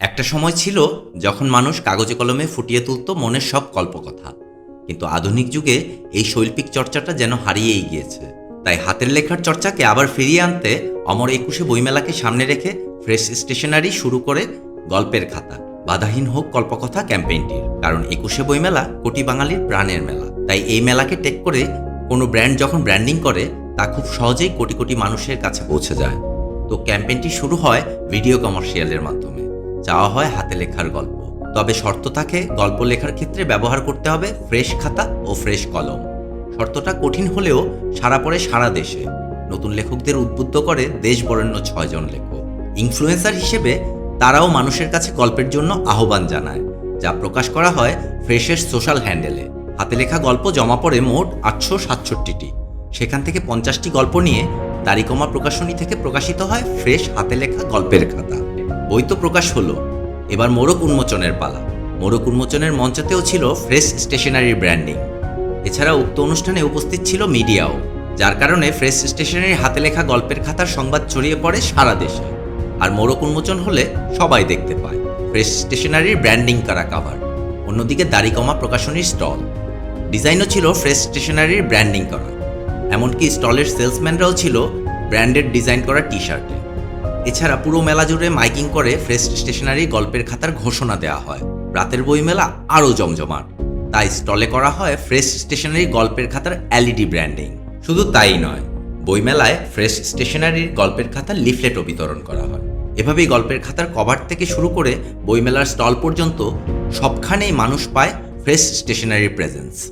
একটা সময় ছিল যখন মানুষ কাগজে কলমে ফুটিয়ে তুলত মনের সব কল্পকথা। কিন্তু আধুনিক যুগে এই শৈল্পিক চর্চাটা যেন হারিয়েই গিয়েছে। তাই হাতের লেখার চর্চাকে আবার ফিরিয়ে আনতে অমর একুশে বইমেলাকে সামনে রেখে ফ্রেশ স্টেশনারি শুরু করে গল্পের খাতা। বাধাহীন হোক কল্পকথা ক্যাম্পেইনটির, কারণ একুশে বইমেলা কোটি বাঙালির প্রাণের মেলা। তাই এই মেলাকে টেক করে কোনো ব্র্যান্ড যখন ব্র্যান্ডিং করে, তা খুব সহজেই কোটি কোটি মানুষের কাছে পৌঁছে যায়। তো ক্যাম্পেইনটি শুরু হয় ভিডিও কমার্শিয়ালের মাধ্যমে। চাওয়া হয় হাতে লেখার গল্প। তবে শর্ত থাকে, গল্প লেখার ক্ষেত্রে ব্যবহার করতে হবে ফ্রেশ খাতা ও ফ্রেশ কলম। শর্তটা কঠিন হলেও সারা পড়ে সারা দেশে। নতুন লেখকদের উদ্বুদ্ধ করে দেশ বরেণ্য ছয়জন লেখক। ইনফ্লুয়েন্সার হিসেবে তারাও মানুষের কাছে গল্পের জন্য আহ্বান জানায়, যা প্রকাশ করা হয় ফ্রেশের সোশ্যাল হ্যান্ডেলে। হাতে লেখা গল্প জমা পড়ে মোট আটশো সাতষট্টিটি। সেখান থেকে পঞ্চাশটি গল্প নিয়ে দাড়িকমা প্রকাশনী থেকে প্রকাশিত হয় ফ্রেশ হাতে লেখা গল্পের খাতা। বই তো প্রকাশ হলো। এবার মোরক উন্মোচনের পালা। মোরক উন্মোচনের মঞ্চতেও ছিল ফ্রেশ স্টেশনারি ব্র্যান্ডিং। এছাড়া উক্ত অনুষ্ঠানে উপস্থিত ছিল মিডিয়াও, যার কারণে ফ্রেশ স্টেশনারি হাতে লেখা গল্পের খাতার সংবাদ ছড়িয়ে পড়ে সারা দেশে। আর মোরক উন্মোচন হলে সবাই দেখতে পায়, ফ্রেশ স্টেশনারির ব্র্যান্ডিং করা কাভার। অন্যদিকে দাড়িকমা প্রকাশনীর স্টল। ডিজাইনও ছিল ফ্রেশ স্টেশনারির ব্র্যান্ডিং করা এমনকি স্টলের সেলসম্যানরাও ছিল ব্র্যান্ডেড ডিজাইন করা টি শার্টে এছাড়া পুরো মেলা জুড়ে মাইকিং করে ফ্রেশ স্টেশনারি গল্পের খাতার ঘোষণা দেওয়া হয়। রাতের বই মেলা আরও জমজমাট। তাই স্টলে করা হয় ফ্রেশ স্টেশনারি গল্পের খাতার এলইডি ব্র্যান্ডিং। শুধু তাই নয়, বইমেলায় ফ্রেশ স্টেশনারির গল্পের খাতার লিফলেটও বিতরণ করা হয়। এভাবেই গল্পের খাতার কভার থেকে শুরু করে বইমেলার স্টল পর্যন্ত সবখানেই মানুষ পায় ফ্রেশ স্টেশনারির প্রেজেন্স।